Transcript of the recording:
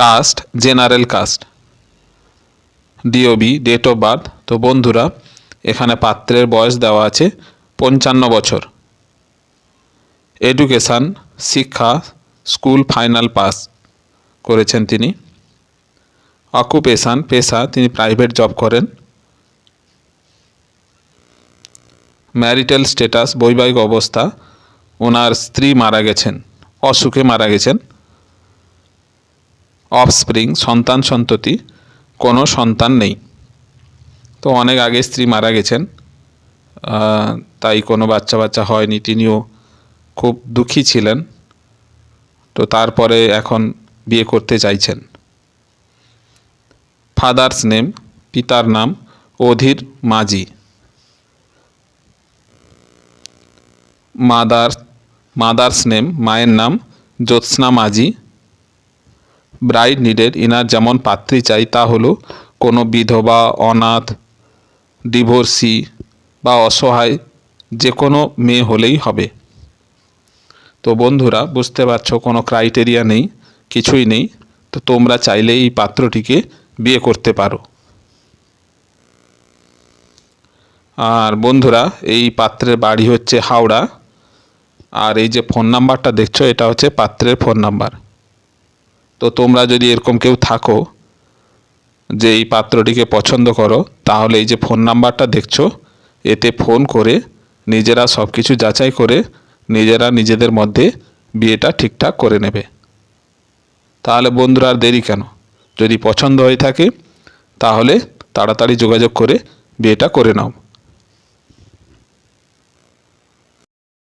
Caste, general caste. DOB date of birth তো বন্ধুরা, এখানে পাত্রের বয়স দেওয়া আছে পঞ্চান্ন বছর। এডুকেশান শিক্ষা স্কুল ফাইনাল পাস করেছেন তিনি। অকুপেশান পেশা, তিনি প্রাইভেট জব করেন। ম্যারিটাল স্ট্যাটাস বৈবাহিক অবস্থা। ওনার স্ত্রী মারা গেছেন, অসুখে মারা গেছেন। অফস্প্রিং সন্তান, সন্ততি, কোনো সন্তান নেই। তো অনেক আগে স্ত্রী মারা গেছেন তাই কোনো বাচ্চা বাচ্চা হয়নি, তিনিও খুব দুঃখী ছিলেন। তো তারপরে এখন বিয়ে করতে চাইছেন। ফাদার্স নেম, পিতার নাম অধীর মাঝি। মাদার, মাদার্স নেম, মায়ের নাম জ্যোৎস্না মাঝি। ব্রাইড নিডেড ইনার যেমন পাত্রী চাই, তা হলো কোনো বিধবা, অনাথ ডিভোর্সি বা অসহায় যে কোনো মেয়ে হলেই হবে। তো বন্ধুরা, বুঝতে পারছ, কোনো ক্রাইটেরিয়া নেই, কিছুই নেই, তো তোমরা চাইলে এই পাত্রটিকে বিয়ে করতে পারো। আর বন্ধুরা, এই পাত্রের বাড়ি হচ্ছে হাওড়া। আর এই যে ফোন নাম্বারটা দেখছ, এটা হচ্ছে পাত্রের ফোন নাম্বার তো তোমরা যদি এরকম কেউ থাকো, যে এই পাত্রটিকে পছন্দ করো, তাহলে এই যে ফোন নাম্বারটা দেখছ, এতে ফোন করে নিজেরা সব কিছু যাচাই করে নিজেরা নিজেদের মধ্যে বিয়েটা ঠিকঠাক করে নেবে। তাহলে বন্ধুরা আর দেরি কেন? যদি পছন্দ হয়ে থাকে, তাহলে তাড়াতাড়ি যোগাযোগ করে বিয়েটা করে নাও।